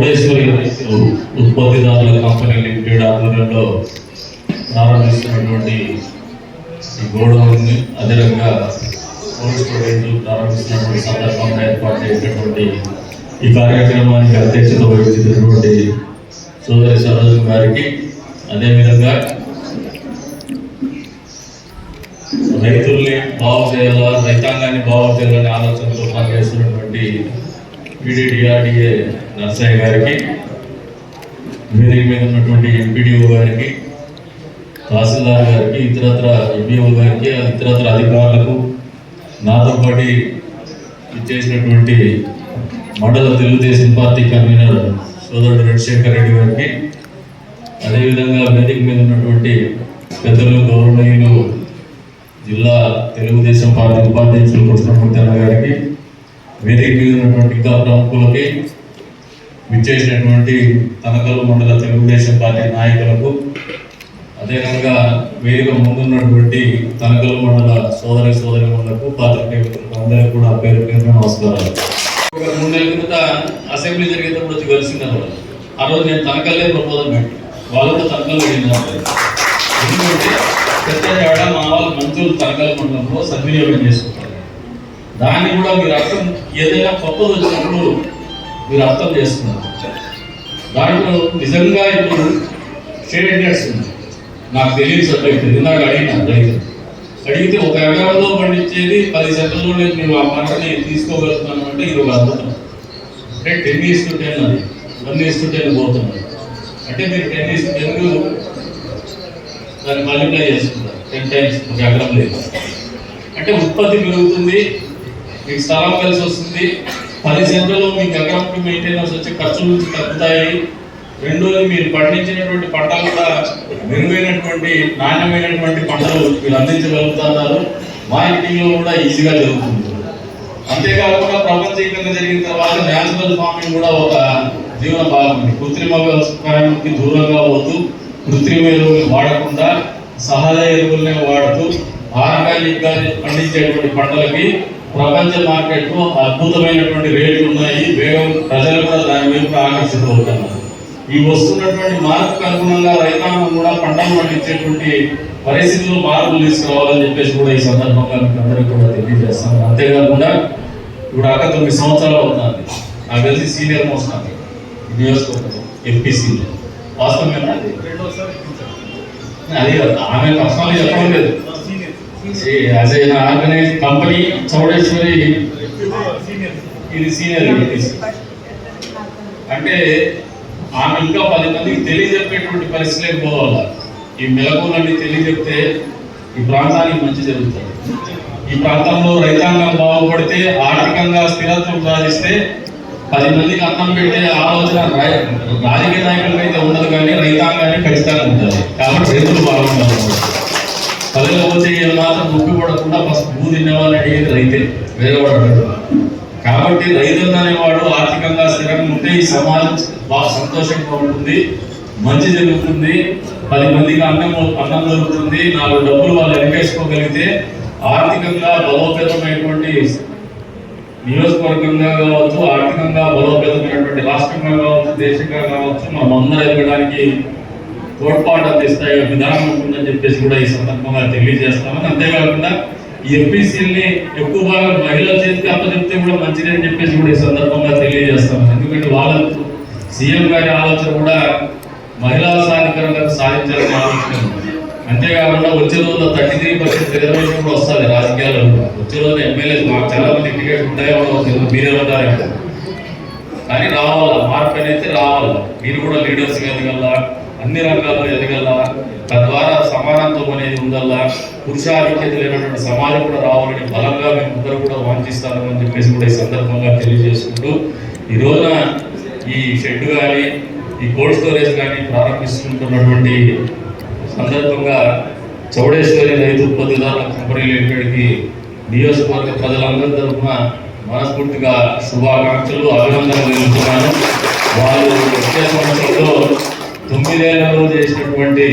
కోటేశ్వరి ఉత్పత్తిదారుల company limited ఆధ్వర్యంలో ప్రారంభిస్తున్నటువంటి ఈ గోడౌన్ని అదేవిధంగా కోల్డ్ స్టోరేజ్ ప్రారంభిస్తున్నటువంటి సందర్భంగా ఏర్పాటు చేసినటువంటి ఈ కార్యక్రమానికి అధ్యక్షత వహించినటువంటి సోదరి సరోజు గారికి అదేవిధంగా రైతుల్ని బాగు చేయాలా రైతాంగాన్ని బాగు చేయాలనే ఆలోచనతో పనిచేస్తున్నటువంటి పీడీడిఆర్డిఏ నర్సయ్య గారికి వేదిక మీద ఉన్నటువంటి ఎంపీడీఓ గారికి తహసీల్దార్ గారికి ఇతరత్ర ఎంపీఓ గారికి ఇతరత్ర అధికారులకు నాతో పాటు ఇచ్చేసినటువంటి మండల తెలుగుదేశం పార్టీ కన్వీనర్ సోదరుడు రాజశేఖర్ రెడ్డి గారికి అదేవిధంగా వేదిక మీద ఉన్నటువంటి పెద్దలు గౌరవనీయులు జిల్లా తెలుగుదేశం పార్టీ ఉపాధ్యక్షులు కృష్ణమూర్తి అన్న గారికి వేదిక మీద ఉన్నటువంటి ఇంకా ప్రముఖులకి విచ్చేసినటువంటి తనకలు మండల తెలుగుదేశం పార్టీ నాయకులకు అదేవిధంగా వేదిక ముందున్నటువంటి తనకలు మండల సోదరి సోదరి మండలకు పాత్రికేయులకు అందరికీ కూడా పేరు పేరు నమస్కారాలు. ఒక మూడు నెలల కిందట అసెంబ్లీ జరిగేటప్పుడు వచ్చి కలిసినారు వాళ్ళు. ఆ రోజు నేను తనకల్లే ప్రపోజల్ పెట్టి వాళ్ళు కూడా తనకలు వెళ్ళినారు ఎందుకంటే ప్రత్యేక మా వాళ్ళు మంత్రులు తనకల మండలంలో సద్వినియోగం చేసుకుంటారు. దాన్ని కూడా మీరు అర్థం ఏదైనా కొత్తది వచ్చినప్పుడు మీరు అర్థం చేస్తున్నారు దాంట్లో నిజంగా ఇప్పుడు షేడ్ నెట్స్ ఉంది. నాకు తెలియదు సబ్జెక్ట్ ఇందాక అడిగిన రైతు అడిగితే ఒక ఎకరంలో పండించేది పది సెంటర్లో నేను మేము ఆ పంటని తీసుకోగలుగుతున్నాను అంటే ఇది ఒక అద్భుతం. అంటే టెన్ ఈస్ టెన్ అది. వన్ ఈస్ టెన్ పోతున్నారు అంటే మీరు టెన్ ఈస్ టెన్ దాన్ని మల్టిప్లై చేసుకుంటారు. టెన్ టైమ్స్ ఒక ఎకరం లేదు. అంటే ఉత్పత్తి పెరుగుతుంది మీకు స్థలం కలిసి వస్తుంది. పది సెంట్లలో మీకు ఎకరంకి మెయింటెనెన్స్ వచ్చే ఖర్చులు తగ్గుతాయి. రెండోది మీరు పండించినటువంటి పంటలు కూడా మెరుగైనటువంటి నాణ్యమైనటువంటి పంటలు మీరు అందించగలుగుతున్నారు. మార్కెటింగ్లో కూడా ఈజీగా జరుగుతుంది. అంతేకాకుండా ప్రపంచీకరణ జరిగిన తర్వాత న్యాచురల్ ఫార్మింగ్ కూడా ఒక జీవన భాగం. కృత్రిమ వ్యవసాయానికి దూరంగా పోతూ కృత్రిమ ఎరువులు వాడకుండా సహజ ఎరువులనే వాడుతూ ఆర్గానిక్గా పండించేటువంటి పంటలకి ప్రపంచ మార్కెట్లో అద్భుతమైనటువంటి రేట్లు ఉన్నాయి. వేగం ప్రజలు కూడా దాని వైపు ఆకర్షితులవుతున్నారు. ఈ వస్తున్నటువంటి మార్పుకు అనుగుణంగా రైతాంగం కూడా పంటలు పండించేటువంటి పరిస్థితుల్లో మార్పులు తీసుకురావాలని చెప్పేసి కూడా ఈ సందర్భంగా మీకు అందరికీ కూడా తెలియజేస్తాను. అంతేకాకుండా ఇప్పుడు అక్క తొమ్మిది సంవత్సరాలు అవుతుంది. నాకు తెలిసి సీనియర్ మోస్ట్ నాకు ఈ నియోజకవర్గంలో ఎంపీసీలో వాస్తవమేనా అది? అది కాదు ఆమె పర్సనల్ చెప్పడం లేదు యాజ్ ఆర్గనైజ్ కంపెనీ చౌడేశ్వరి ఇది సీనియర్ అంటే ఆమె ఇంకా పది మందికి తెలియజెప్పేటువంటి పరిస్థితులే పోవాలి ఈ మెలకువలన్నీ తెలియజెప్తే ఈ ప్రాంతానికి మంచి జరుగుతుంది. ఈ ప్రాంతంలో రైతాంగం బాగుపడితే ఆర్థికంగా స్థిరత్వం సాధిస్తే పది మందికి అన్నం పెట్టే ఆలోచన రాజకీయ నాయకులకు అయితే ఉండదు కానీ రైతాంగాన్ని ఖచ్చితంగా ఉంటుంది కాబట్టి రైతులు బాగుంటారు పల్లెలో పోతే మాత్రం ముక్కు పడకుండా ఫస్ట్ భూ తినేవాళ్ళు అడిగేది రైతే వేరే వాడు కాబట్టి రైతు అనేవాడు ఆర్థికంగా స్థిరంగా ఉంటే ఈ సమాజం బాగా సంతోషంగా ఉంటుంది మంచి జరుగుతుంది పది మందికి అన్నం అన్నం దొరుకుతుంది నాలుగు డబ్బులు వాళ్ళు వెనకేసుకోగలిగితే ఆర్థికంగా బలోపేతమైనటువంటి నియోజకవర్గంగా కావచ్చు ఆర్థికంగా బలోపేతమైనటువంటి రాష్ట్రంగా కావచ్చు దేశంగా కావచ్చు మనం అందరూ ఎదగడానికి తోడ్పాటు అందిస్తాయి విధానం ఉంటుందని చెప్పేసి కూడా ఈ సందర్భంగా తెలియజేస్తామని. అంతేకాకుండా ఈ ఎంపీసీని ఎక్కువ భాగం మహిళల చేతికి అప్పచెప్తే కూడా మంచిది అని చెప్పేసి కూడా ఈ సందర్భంగా తెలియజేస్తాం ఎందుకంటే వాళ్ళ సీఎం గారి ఆలోచన కూడా మహిళా సాధికారంగా సాధించాలని ఆలోచన అంతేకాకుండా వచ్చే రోజు థర్టీ త్రీ పర్సెంట్ రిజర్వేషన్ కూడా వస్తుంది రాజకీయాల్లో కూడా. వచ్చే రోజు ఎమ్మెల్యే మాకు చాలా మంది టికెట్ ఉంటాయో మీరే ఉంటారు కానీ రావాలా? మార్పు అనేది రావాలా? మీరు కూడా లీడర్స్ ఎదగల్లా అన్ని రంగాల్లో ఎదగల్లా తద్వారా సమానత్వం అనేది ఉందల్లా. పురుషాధిక్యత లేనటువంటి సమాజం కూడా రావాలని బలంగా మేము అందరూ కూడా వాంఛిస్తామని చెప్పేసి కూడా ఈ సందర్భంగా తెలియజేసుకుంటూ ఈ రోజున ఈ షెడ్ కానీ ఈ కోల్డ్ స్టోరేజ్ కానీ ప్రారంభిస్తుంటున్నటువంటి సందర్భంగా చౌడేశ్వరి రైతు ఉత్పత్తిదారుల కంపెనీ లిమిటెడ్కి నియోజకవర్గ ప్రజలందరి తరఫున మనస్ఫూర్తిగా శుభాకాంక్షలు అభినందనలు తెలుపుతున్నాను. వాళ్ళు వచ్చే సంవత్సరంలో తొమ్మిదేళ్ళలో చేసినటువంటి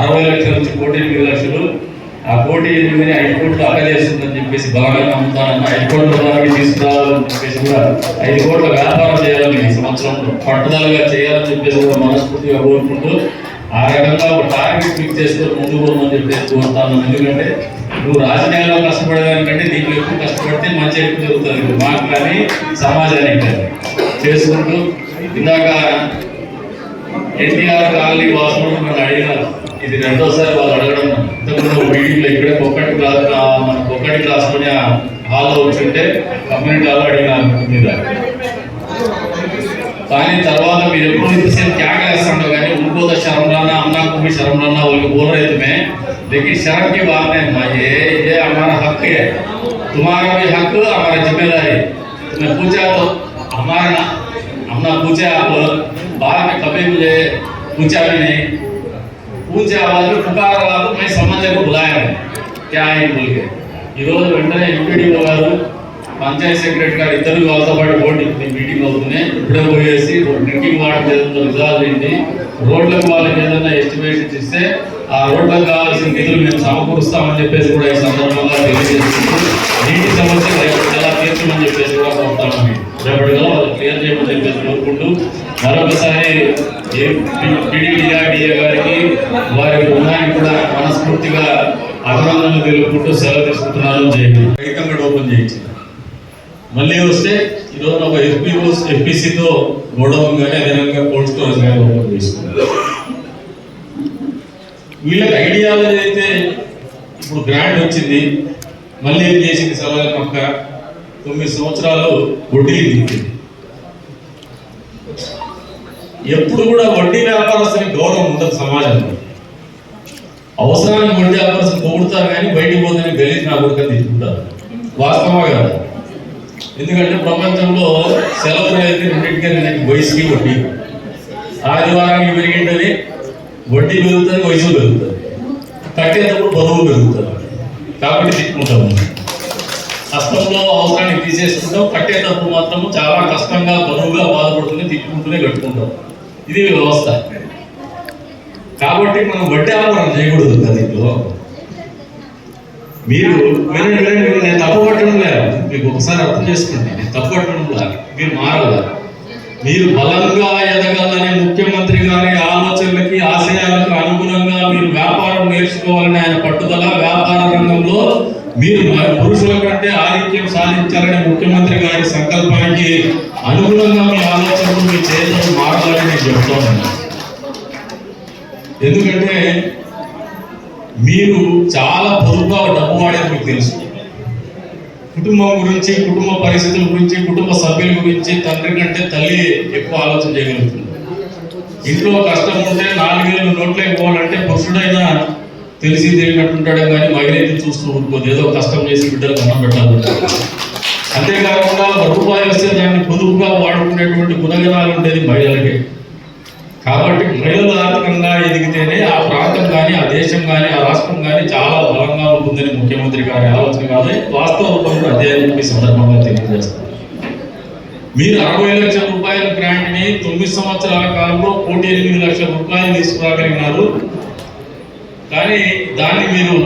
అరవై లక్షల నుంచి కోటి ఎనిమిది లక్షలు ఆ కోటి ఎనిమిదిని ఐదు కోట్లు అక్క చేస్తుందని చెప్పేసి బాగా నమ్ముతానన్న ఐదు కోట్ల దానికి తీసుకురావాలని చెప్పేసి కూడా ఐదు కోట్ల వ్యాపారం చేయాలని ఈ సంవత్సరం పట్టుదలగా చేయాలని చెప్పేసి కూడా మనస్ఫూర్తిగా కోరుకుంటూ ఆ రకంగా ఒక టార్గెట్ ఫిక్స్ చేసుకొని ముందుకు పోమని చెప్పేసి కోరుతాను. ఎందుకంటే నువ్వు రాజకీయాల్లో కష్టపడేదానికంటే దీంట్లో ఎక్కువ కష్టపడితే మంచి ఎక్కువ జరుగుతుంది మాకు కానీ సమాజానికి కానీ. చేసుకుంటూ ఇందాక ఎన్టీఆర్ కాలనీ వాసులు నన్ను అడిగినారు ఇది రెండోసారి వాళ్ళు అడగడం ఇంతకుముందు మీటింగ్లో ఇక్కడే ఒక్కటి క్లాస్ మన ఒక్కటి క్లాస్లోనే హాల్లో వచ్చింటే కమ్యూనిటీ హాల్లో అడిగినారు మీద కానీ తర్వాత మీరు ఎప్పుడు ఇంతసేపు క్యాకలేస్తాడో కానీ उनको तो शर्म लाना अन्ना को भी शर्म लाना वो लोग बोल रहे थे मैं लेकिन शर्म की बात है भाई ये ये हमारा हक है तुम्हारा भी हक हमारा जिम्मेदारी तुमने पूछा तो हमारा ना हमने पूछा आप बाद में कभी मुझे पूछा भी नहीं पूछे आवाज में पुकार आवाज में मैं समझ को बुलाया है क्या है बोल के ఈరోజు వెంటనే ఎంపీడీఓ గారు పంచాయత్ సెక్రటరీ గారు ఇద్దరు వాళ్ళతో పాటు బోర్డు మీటింగ్ అవుతుంది ఇప్పుడే పోయేసి డ్రింకింగ్ వాటర్ ఏదైనా రిజాల్వ్ అయింది రోడ్లకు వాళ్ళకి ఏదైనా ఎస్టిమేషన్ ఇస్తే ఆ రోడ్లకు కావాల్సిన నిధులు మేము సమకూరుస్తామని చెప్పేసి కూడా ఈ సందర్భంగా తెలియజేసుకుంటూ నీటి సమస్య రేపటి ఎలా తీర్చమని చెప్పేసి కూడా కోరుతామని రేపటి కల్లా వాళ్ళు క్లియర్ చేయమని చెప్పేసి కోరుకుంటూ మరొకసారి పిడిడిఆర్డిఏ గారికి వారి బృందానికి కూడా మనస్ఫూర్తిగా అభినందనలు తెలుపుకుంటూ సెలవు తీసుకుంటున్నాను. చేయండి హింద్. రైతం కూడా ఓపెన్ చేయించి మళ్ళీ వస్తే ఈరోజు ఒక ఎఫ్పిఓ ఎఫ్పిసితో గొడవం కానీ అదేవిధంగా కోల్డ్ స్టోరేజ్ కానీ ఓపెన్ చేసుకున్నారు వీళ్ళకి ఐడియాలజీ అయితే ఇప్పుడు గ్రాంట్ వచ్చింది. మళ్ళీ ఏం చేసింది సలహా పక్క? తొమ్మిది సంవత్సరాలు వడ్డీ దింపింది. ఎప్పుడు కూడా వడ్డీ వ్యాపారస్తునికి గౌరవం ఉండదు సమాజంలో. అవసరానికి వడ్డీ వ్యాపారస్తులు పొగుడుతారు కానీ బయటికి పోతే గలీజ్ నా కొడుకు తీసుకుంటారు వాస్తవా ఎందుకంటే ప్రపంచంలో సెలవులు అయితే రెండింటికే రెండు వయసుకి వడ్డీ. ఆదివారానికి పెరిగింటది వడ్డీ పెరుగుతుంది వయసు పెరుగుతుంది. కట్టేటప్పుడు బరువు పెరుగుతుంది. కాబట్టి తిట్టుకుంటాము కష్టంలో అవసరానికి తీసేసుకుంటాం కట్టేటప్పుడు మాత్రం చాలా కష్టంగా బరువుగా బాధపడుతుంది తిట్టుకుంటూనే కట్టుకుంటాం ఇది వ్యవస్థ కాబట్టి మనం వడ్డీ వ్యాపారం చేయకూడదు కదా దీంట్లో. మీరు వినండి వినండి నేను తప్పు పట్టడం లేదు. మీకు ఒకసారి అర్థం చేసుకోండి. నేను తప్పు పట్టడం లేదు. మీరు మారాలి మీరు బలంగా ఎదగాలని ముఖ్యమంత్రి గారి ఆలోచనలకి ఆశయాలకు అనుగుణంగా మీరు వ్యాపారం నేర్చుకోవాలని ఆయన పట్టుదల వ్యాపార రంగంలో మీరు పురుషుల కంటే ఆధిక్యం సాధించాలని ముఖ్యమంత్రి గారి సంకల్పానికి అనుగుణంగా మీ ఆలోచనలు మీ చేతులు మారాలని నేను చెప్తాను ఎందుకంటే మీరు చాలా పొదుపుగా డబ్బు వాడేది మీకు తెలుసు. కుటుంబం గురించి కుటుంబ పరిస్థితుల గురించి కుటుంబ సభ్యుల గురించి తండ్రి కంటే తల్లి ఎక్కువ ఆలోచన చేయగలుగుతుంది. ఇంట్లో కష్టం ఉంటే నాలుగేళ్ళు నోట్లోకి పోవాలంటే పురుషుడైనా తెలిసి తెలియనట్టుంటాడే కానీ మహిళ చూస్తూ ఊరుకోదు ఏదో కష్టం చేసి బిడ్డలకు అన్నం పెట్టాలి అంతేకాకుండా రూపాయలు వస్తే దాన్ని పొదుపుగా వాడుకునేటువంటి గుణగణాలు ఉండేది మహిళలకి. కాబట్టి మహిళలు ఆర్థికంగా ఎదిగితేనే ఆ ప్రాంతం కానీ ఆ దేశం కానీ ఆ రాష్ట్రం కానీ చాలా బలంగా ఉంటుందని ముఖ్యమంత్రి గారి ఆలోచన కాదు. వాస్తవ రూపంలో అదే అని ఈ సందర్భంగా తెలియజేస్తారు మీరు అరవై లక్షల రూపాయల గ్రాంట్ని తొమ్మిది సంవత్సరాల కాలంలో కోటి ఎనిమిది లక్షల రూపాయలు తీసుకురాగలిగినారు. కానీ దాన్ని మీరు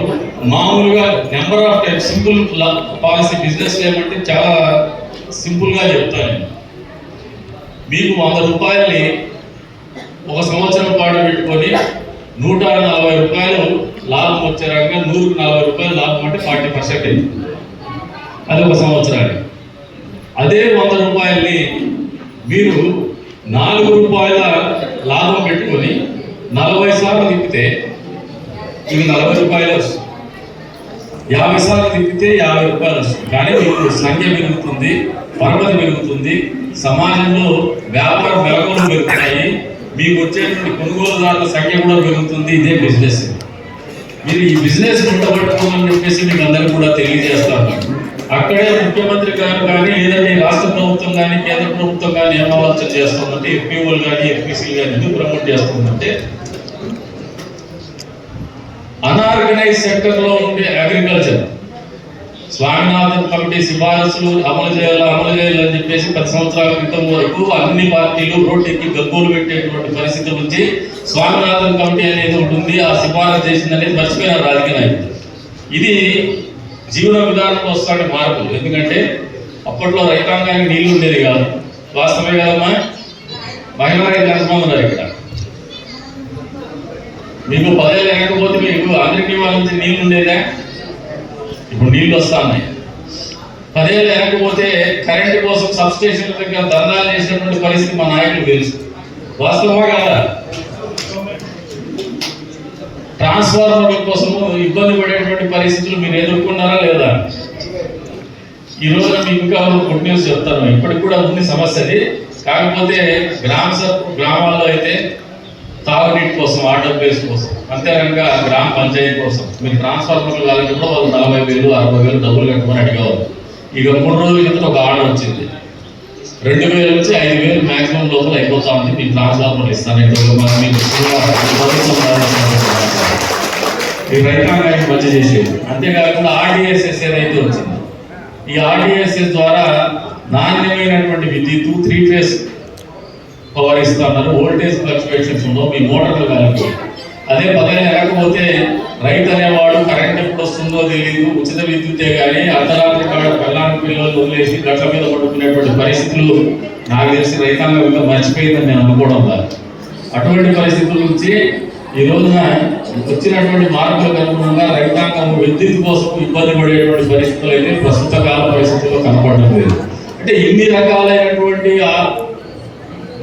మామూలుగా number of type simple policy business చేయమంటే చాలా సింపుల్గా చెప్తాను. మీకు వంద రూపాయల్ని ఒక సంవత్సరం పాటు పెట్టుకొని నూట నలభై రూపాయలు లాభం వచ్చే రకంగా నూరుకు నలభై రూపాయలు లాభం అంటే ఫార్టీ పర్సెంట్ అది ఒక సంవత్సరానికి. అదే వంద రూపాయల్ని మీరు నాలుగు రూపాయల లాభం పెట్టుకొని నలభై సార్లు తిప్పితే ఇది నలభై రూపాయలు వస్తుంది యాభై సార్లు తిప్పితే యాభై రూపాయలు వస్తుంది కానీ మీకు సంఖ్య పెరుగుతుంది పరపతి పెరుగుతుంది సమాజంలో వ్యాపార మెలకువలు పెరుగుతాయి మీకు వచ్చేటువంటి కొనుగోలుదారుల సంఖ్య కూడా పెరుగుతుంది ఇదే బిజినెస్ మీరు ఈ బిజినెస్ ఉండబట్టుకోమని చెప్పేసి మీకు అందరికీ కూడా తెలియజేస్తాను. అక్కడే ముఖ్యమంత్రి గారు కానీ లేదంటే రాష్ట్ర ప్రభుత్వం కానీ కేంద్ర ప్రభుత్వం కానీ ఏం ఆలోచన చేస్తుందంటే ఎఫ్పిఓలు కానీ ఎఫ్పిసీలు కానీ ఎందుకు ప్రమోట్ చేస్తుందంటే అనార్గనైజ్ సెక్టర్లో ఉండే అగ్రికల్చర్. స్వామినాథన్ కమిటీ సిఫారసులు అమలు చేయాలి అమలు చేయాలని చెప్పేసి పది సంవత్సరాల క్రితం వరకు అన్ని పార్టీలు రోడ్ ఎక్కి గగ్గోలు పెట్టేటువంటి పరిస్థితి నుంచి స్వామినాథన్ కమిటీ అనేది ఒకటి ఉంది ఆ సిఫారసు చేసిందని మర్చిపోయిన రాజకీయ నాయకులు ఇది జీవన విధానంలో వస్తున్న మార్పులు ఎందుకంటే అప్పట్లో రైతాంగానికి నీళ్ళు ఉండేది కాదు. వాస్తవమే కదమ్మా? మహిళా రైతు ఎంతమంది ఉన్నారు ఇక్కడ. మీకు పదేళ్ళు లేకపోతే మీకు అందరికీ వాళ్ళకి నీళ్ళు ఉండేదా? ఇప్పుడు నీళ్ళు వస్తా ఉన్నాయి పదేళ్ళు లేకపోతే కరెంటు కోసం సబ్స్టేషన్ దగ్గర ధర్నాలు చేసినటువంటి పరిస్థితి మా నాయకులు తెలుసు. వాస్తవమా కాదా? ట్రాన్స్ఫార్మర్ల కోసము ఇబ్బంది పడేటువంటి పరిస్థితులు మీరు ఎదుర్కొన్నారా లేదా? ఈ రోజున మీకు ఇంకా గుడ్ న్యూస్ చెప్తాను. ఇప్పటికి కూడా ఉంది సమస్య అది. కాకపోతే గ్రామ గ్రామాల్లో అయితే తాగునీటి కోసం వాటర్ బేస్ కోసం అంతేకాక గ్రామ పంచాయతీ కోసం. మీరు ట్రాన్స్ఫార్మర్లు కావాలంటే కూడా వాళ్ళు నలభై వేలు అరవై వేలు డబ్బులు కట్టుకొని అడిగేవారు ఇక మూడు రోజుల క్రితం ఒక ఆర్డర్ వచ్చింది. రెండు వేల నుంచి ఐదు వేలు మాక్సిమం లోపల అయిపోతా ఉంది. మీకు ట్రాన్స్ఫార్మర్లు ఇస్తాను. ఈ రైతాంగానికి మంచి చేసేది. అంతేకాకుండా ఆర్డిఎస్ఎస్ ఏదైతే వచ్చింది ఈ ఆర్డిఎస్ఎస్ ద్వారా నాణ్యమైనటువంటి విద్యుత్ త్రీ ఫేస్ పవర్ ఇస్తున్నారు ఓల్టేజ్ ఫ్లక్చువేషన్స్ ఉండవు మీ మోటార్లు కలిపి. అదే పదవి లేకపోతే రైతు అనేవాడు కరెంట్ ఎప్పుడు వస్తుందో తెలియదు ఉచిత విద్యుత్తే కానీ అర్ధరాత్రి కాడ పిల్లలకు పిల్లలు వదిలేసి గట్ల మీద పడుకునేటువంటి పరిస్థితులు నాకు తెలిసి రైతాంగం ఇంకా మర్చిపోయిందని నేను అనుకోవడం లేదు అటువంటి పరిస్థితుల నుంచి ఈ రోజున వచ్చినటువంటి మార్పులకు అనుగుణంగా రైతాంగం విద్యుత్ కోసం ఇబ్బంది పడేటువంటి పరిస్థితులు అయితే ప్రస్తుత కాల పరిస్థితుల్లో కనపడడం లేదు. అంటే ఇన్ని రకాలైనటువంటి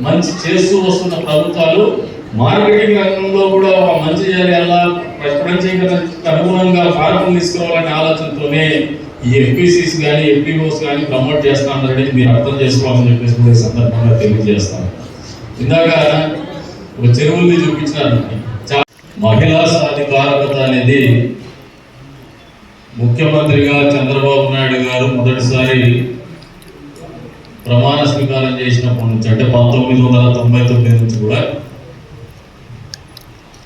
మంచి చేస్తూ వస్తున్న ప్రభుత్వాలు మార్కెటింగ్ రంగంలో కూడా ఒక మంచి చేయాలా ప్రపంచీకరణకు అనుగుణంగా ఫార్ములు తీసుకోవాలనే ఆలోచనతోనే ఈ ఎఫ్పిసిస్ కానీ ఎఫ్పిఓస్ కానీ ప్రమోట్ చేస్తా అనేది మీరు అర్థం చేసుకోవాలని చెప్పేసి కూడా ఈ సందర్భంగా తెలియజేస్తాను. ఇందాక ఒక చెరువుల్ని చూపించినారు. మహిళా సాధికారత అనేది ముఖ్యమంత్రిగా చంద్రబాబు నాయుడు గారు మొదటిసారి ప్రమాణ స్వీకారం చేసినప్పటి నుంచి అంటే పంతొమ్మిది వందల తొంభై తొమ్మిది నుంచి కూడా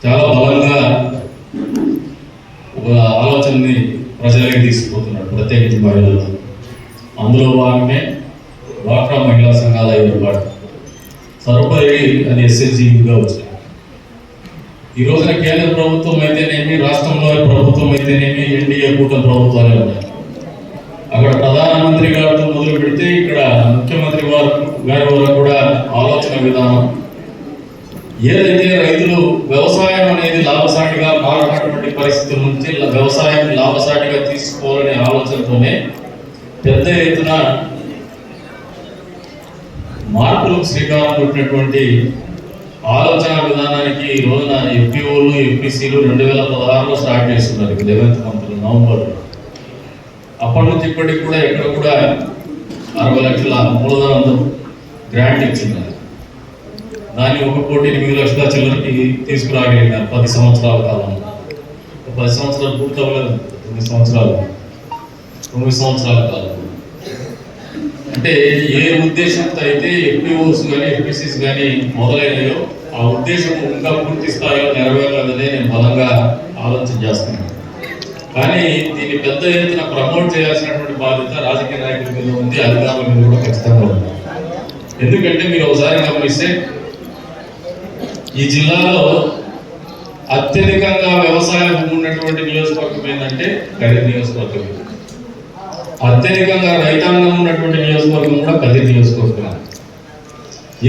చాలా బలంగా ఒక ఆలోచనని ప్రజలకి తీసుకుపోతున్నాడు ప్రత్యేకించి మహిళలు. అందులో భాగమే డ్వాక్రా మహిళా సంఘాల ఏర్పాటు. సర్వపరి అది ఎస్ఎస్జీగా వచ్చింది. ఈ రోజున కేంద్ర ప్రభుత్వం అయితేనేమి రాష్ట్రంలో ప్రభుత్వం అయితేనేమి ఎన్డీఏ కూటమి ప్రభుత్వాలే ఉన్నాయి. అక్కడ ప్రధానమంత్రి గారితో మొదలు పెడితే ఇక్కడ ముఖ్యమంత్రి వారు గారి వల్ల కూడా ఆలోచన విధానం. ఏదైతే రైతులు వ్యవసాయం అనేది లాభసాటిగా మారినటువంటి పరిస్థితుల నుంచి వ్యవసాయం లాభసాటిగా తీసుకోవాలనే ఆలోచనతోనే పెద్ద ఎత్తున మార్పులకు శ్రీకారం కొట్టినటువంటి ఆలోచన విధానానికి ఈ రోజున ఎఫ్పిఓలు ఎఫ్పిసిలు రెండు వేల పదహారులో స్టార్ట్ చేస్తున్నారు. లెవెన్త్ మంత్ నవంబర్ అప్పటి నుంచి ఇప్పటికి కూడా ఎక్కడ కూడా అరవై లక్షల మూలధనంతో గ్రాంట్ ఇచ్చింది దాన్ని ఒక కోటి ఎనిమిది లక్షల చిల్లరకి తీసుకురాగలిగినారు పది సంవత్సరాల కాలంలో పది సంవత్సరాలు పూర్తవ్వలేదు తొమ్మిది సంవత్సరాలు. తొమ్మిది సంవత్సరాల కాలం. అంటే ఏ ఉద్దేశంతో అయితే ఎఫ్పిఓస్ కానీ ఎఫ్పిసిస్ కానీ మొదలైనయో ఆ ఉద్దేశం ఇంకా పూర్తి స్థాయిలో నెరవేరలేదని నేను బలంగా ఆలోచన చేస్తున్నాను. కానీ దీన్ని పెద్ద ఎత్తున ప్రమోట్ చేయాల్సినటువంటి బాధ్యత రాజకీయ నాయకుల మీద ఉంది అధికారుల మీద కూడా ఖచ్చితంగా ఉంది. ఎందుకంటే మీరు ఒకసారి గమనిస్తే ఈ జిల్లాలో అత్యధికంగా వ్యవసాయ భూమి ఉన్నటువంటి నియోజకవర్గం ఏంటంటే కదిరి నియోజకవర్గం. అత్యధికంగా రైతాంగం ఉన్నటువంటి నియోజకవర్గం కూడా కదిరి నియోజకవర్గం.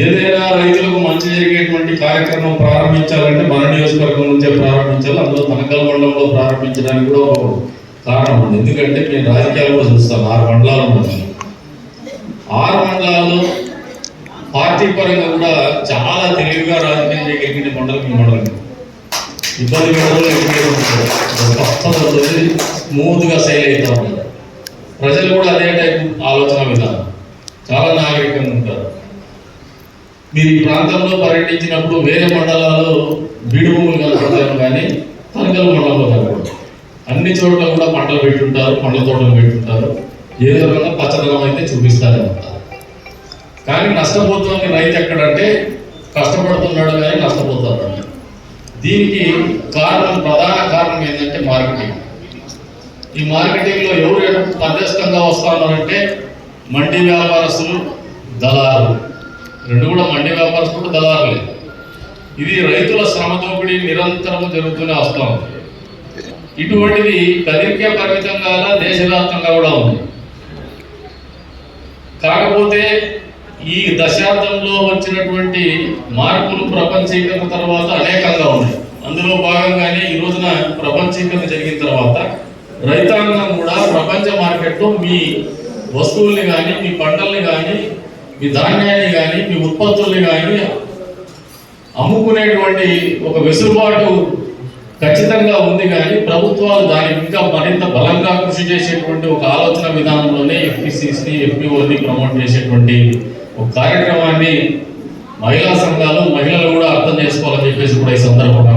ఏదైనా రైతులకు మంచి జరిగేటువంటి కార్యక్రమం ప్రారంభించాలంటే మన నియోజకవర్గం నుంచే ప్రారంభించాలి అందులో తనకల్ మండలంలో ప్రారంభించడానికి కూడా ఒక కారణం ఉంది. ఎందుకంటే మేము రాజకీయాలు కూడా చూస్తాం ఆరు మండలాలు ఉన్నాయి. ఆరు మండలాల్లో పార్టీ పరంగా కూడా చాలా తెలివిగా రాజకీయం చేయగలిగిన మండలం ఈ మండలం. ఇబ్బంది పెట్టడం స్మూత్గా సైల్ అవుతా ఉంటారు ప్రజలు కూడా అదే టైప్ ఆలోచన విధానం చాలా నాగరికంగా ఉంటారు. మీరు ఈ ప్రాంతంలో పర్యటించినప్పుడు వేరే మండలాల్లో బీడు భూములు కనపడతారు కానీ తనకల మండలంలో కనపడతారు అన్ని చోట్ల కూడా పంటలు పెట్టుంటారు పండ్ల తోటలు పెట్టుంటారు. ఏదో రకంగా పచ్చదనం అయితే చూపిస్తారనమాట కానీ నష్టపోతుంది రైతు ఎక్కడంటే కష్టపడుతున్నాడు కానీ నష్టపోతున్నాడు దీనికి కారణం ప్రధాన కారణం ఏంటంటే మార్కెటింగ్. ఈ మార్కెటింగ్లో ఎవరు పర్యస్తంగా వస్తున్నారంటే మండి వ్యాపారస్తులు దళారు రెండు కూడా మండి వ్యాపారస్తులు దళారులే. ఇది రైతుల శ్రమ దోపిడీ నిరంతరం జరుగుతూనే వస్తూ ఉంది ఇటువంటిది కదిరికే పరిమితం కాదా దేశవ్యాప్తంగా కూడా ఉంది. కాకపోతే ఈ దశాబ్దంలో వచ్చినటువంటి మార్పులు ప్రపంచీకరణ తర్వాత అనేకంగా ఉన్నాయి. అందులో భాగంగానే ఈ రోజున ప్రపంచీకరణ జరిగిన తర్వాత రైతాంగం కూడా ప్రపంచ మార్కెట్లో మీ వస్తువుల్ని కానీ మీ పంటల్ని కానీ మీ ధాన్యాన్ని కానీ మీ ఉత్పత్తుల్ని కానీ అమ్ముకునేటువంటి ఒక వెసులుబాటు ఖచ్చితంగా ఉంది కానీ ప్రభుత్వాలు దానికి ఇంకా మరింత బలంగా కృషి చేసేటువంటి ఒక ఆలోచన విధానంలోనే ఎఫ్పిసిసి ఎఫ్పిఓని ప్రమోట్ చేసేటువంటి ఒక కార్యక్రమాన్ని మహిళా సంఘాలు మహిళలు కూడా అర్థం చేసుకోవాలని చెప్పేసి కూడా ఈ సందర్భంగా